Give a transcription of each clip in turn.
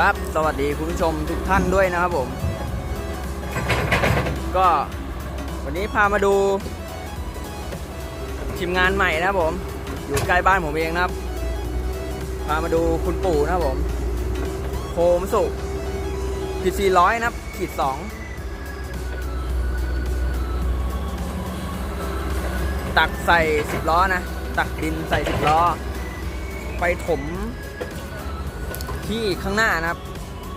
ครับ สวัสดีคุณผู้ชมทุกท่านด้วยนะครับผม ก็วันนี้พามาดูทีมงานใหม่นะครับผม อยู่ใกล้บ้านผมเองนะครับ พามาดูคุณปู่นะครับผมโคมสุพีซีร้อยนะครับ ขีดสองตักใส่สิบล้อนะ ตักดินใส่สิบล้อ ไปถม ที่ข้างหน้านะครับ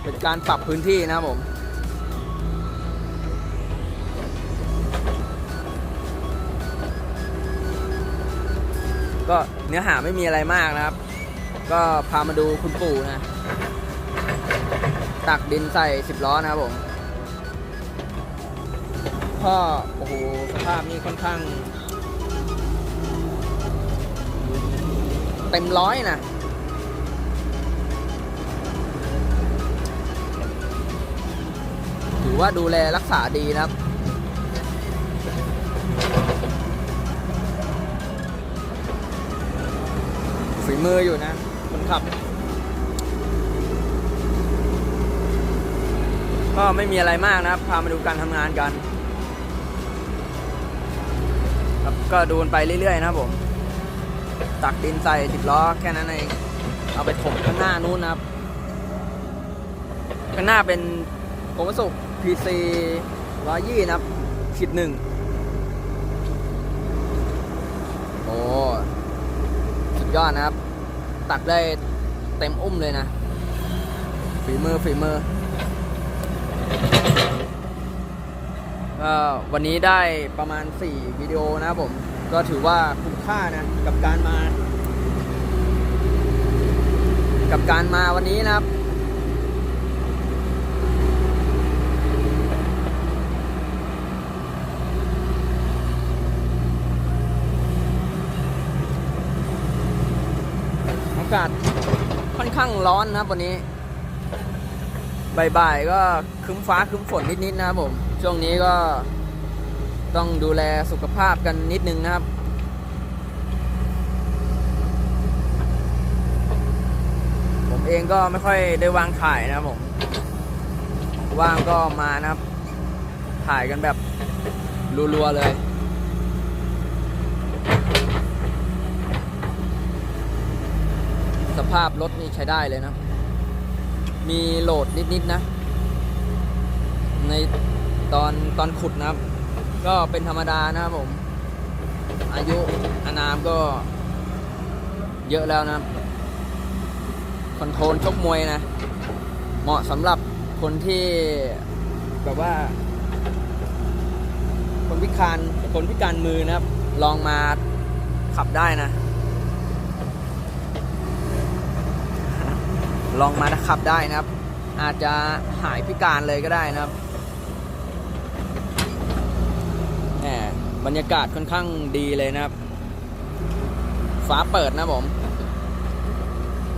เป็นการปรับพื้นที่นะครับผมก็เนื้อหาไม่มีอะไรมากนะครับ ก็พามาดูคุณปู่นะ ตักดินใส่สิบล้อนะครับผมก็โอ้โหสภาพนี้ค่อนข้าง เต็มร้อยนะ ว่าดูแลรักษาดีนะครับ ฝีมืออยู่นะคนขับ ก็ไม่มีอะไรมากนะครับ พามาดูการทำงานกัน ครับก็ดูนไปเรื่อยๆนะครับผม ตักดินใส่สิบล้อแค่นั้นเอง เอาไปถมข้างหน้านู้นนะครับข้างหน้าเป็นโกมสุก PC ร้อยยี่นะครับขีดหนึ่งโอ้สุดยอดนะครับ ตักได้เต็มอุ้มเลยนะ ฝีมือฝีมือก็วันนี้ได้ประมาณ 4 วิดีโอนะครับผม ก็ถือว่าคุ้มค่านะ กับการมา กับการมาวันนี้นะครับากาศค่อนข้างร้อนนะครับวันนี้บ่ายๆก็คึ้มฟ้าคึ้มฝนนิดๆนะครับผม ช่วงนี้ก็ต้องดูแลสุขภาพกันนิดนึงนะครับผมเองก็ไม่ค่อยได้วางถ่ายนะครับผมว่างก็มานะครับ ถ่ายกันแบบรัวๆเลย สภาพรถนี่ใช้ได้เลยนะ มีโหลดนิดๆนะ ในตอนตอนขุดนะครับ ก็เป็นธรรมดานะครับผม อายุอานามก็เยอะแล้วนะคอนโทรลชกมวยนะ เหมาะสำหรับคนที่แบบว่า คนพิการคนพิการมือนะครับ ลองมาขับได้นะ ลองมาขับได้นะครับ อาจจะหายพิการเลยก็ได้นะครับแหมบรรยากาศค่อนข้างดีเลยนะครับ ฟ้าเปิดนะผม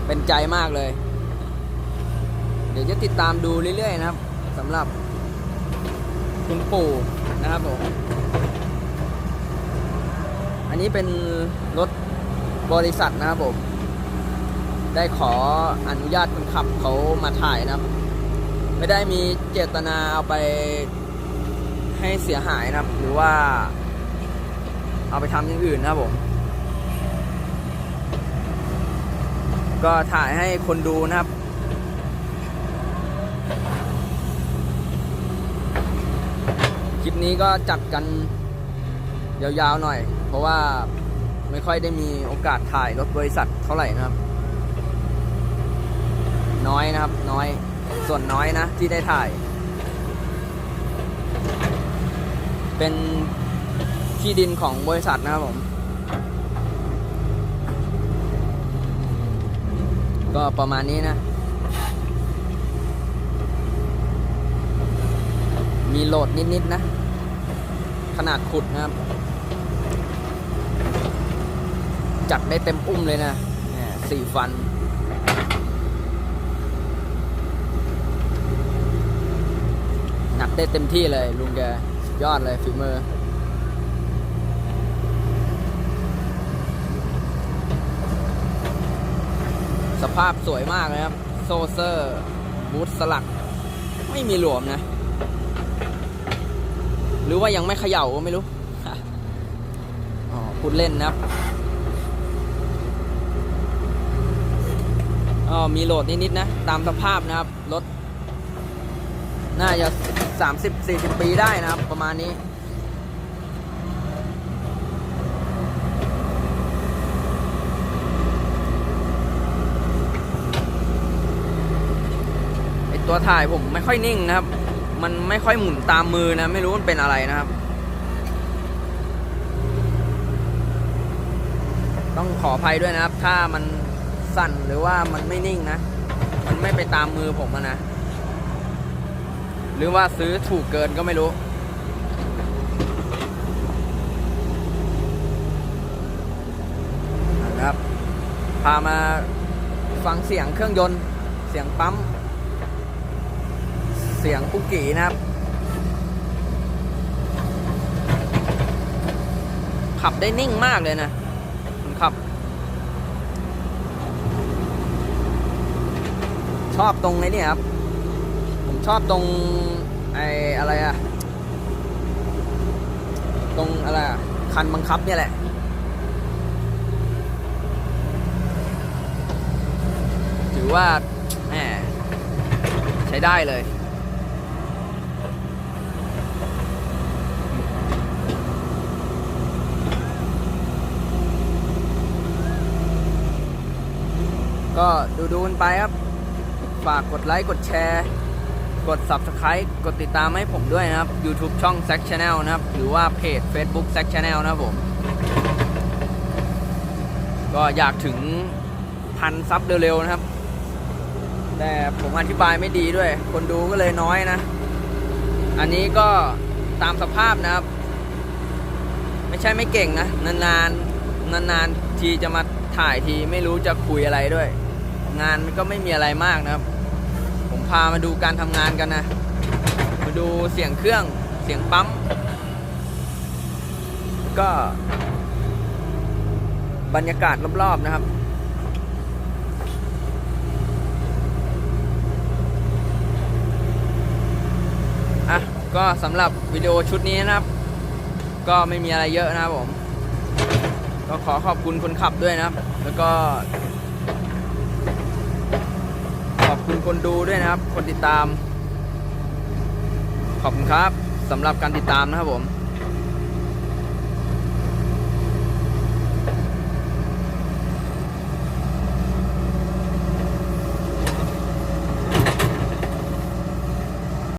เป็นใจมากเลย เดี๋ยวจะติดตามดูเรื่อยๆนะครับสำหรับคุณปู่นะครับผม อันนี้เป็นรถบริษัทนะครับผม ได้ขออนุญาตคนขับเขามาถ่ายนะครับ ไม่ได้มีเจตนาเอาไปให้เสียหายนะครับ หรือว่า เอาไปทำอย่างอื่นนะครับผม ก็ถ่ายให้คนดูนะครับคลิปนี้ก็จัดกันยาวๆหน่อย เพราะว่าไม่ค่อยได้มีโอกาสถ่ายรถบริษัทเท่าไหร่นะครับ น้อยนะครับ น้อย ส่วนน้อยนะ ที่ได้ถ่าย เป็นที่ดินของบริษัทนะครับผม ก็ประมาณนี้นะ มีโหลดนิดๆนะขนาดขุดนะครับ จัดได้เต็มอุ้มเลยนะเนี่ยสี่ฟัน หนัก ได้เต็มที่เลยลุงแกยอดเลยฝีมือสภาพสวยมากเลยครับ โซเซอร์บูทสลัก ไม่มีหลวมนะ หรือว่ายังไม่เขย่าก็ไม่รู้อ๋อพูดเล่นนะครับอ๋อมีโหลดนิดๆนะ ตามสภาพนะครับ รถ น่าจะ 30-40 ปีได้นะครับ ประมาณนี้ ไอตัวถ่ายผมไม่ค่อยนิ่งนะครับ มันไม่ค่อยหมุนตามมือนะ ไม่รู้มันเป็นอะไรนะครับ ต้องขออภัยด้วยนะครับ ถ้ามันสั่นหรือว่ามันไม่นิ่งนะ มันไม่ไปตามมือผมนะ หรือว่าซื้อถูกเกินก็ไม่รู้ นะครับ พามาฟังเสียงเครื่องยนต์ เสียงปั๊ม เสียงปุกกี้นะครับ ขับได้นิ่งมากเลยนะขับ ชอบตรงไอ้นี่ครับ ชอบตรงไอ้อะไรอะตรงอะไรอะคันบังคับเนี่ยแหละถือว่าแหมใช้ได้เลยก็ดูดูกันไปครับ ฝากกดไลค์ กดแชร์ กด Subscribe กดติดตามให้ผมด้วยนะครับ YouTube ช่อง Zack Channel นะครับ หรือว่าเพจ Facebook Zack Channel นะครับผม ก็อยากถึงพันซับเร็วๆนะครับ แต่ผมอธิบายไม่ดีด้วย คนดูก็เลยน้อยนะ อันนี้ก็ตามสภาพนะครับ ไม่ใช่ไม่เก่งนะ นานๆ นานๆ ทีจะมาถ่ายทีไม่รู้จะคุยอะไรด้วย งานก็ไม่มีอะไรมากนะครับ พามาดูการทำงานกันนะ มาดูเสียงเครื่องเสียงปั๊ม ก็บรรยากาศรอบๆนะครับ อะ ก็สำหรับวิดีโอชุดนี้นะครับ ก็ไม่มีอะไรเยอะนะครับผม ก็ขอขอบคุณคนขับด้วยนะครับ แล้วก็ คุณคนดูด้วยนะครับ คนติดตาม ขอบคุณครับสำหรับการติดตามนะครับผม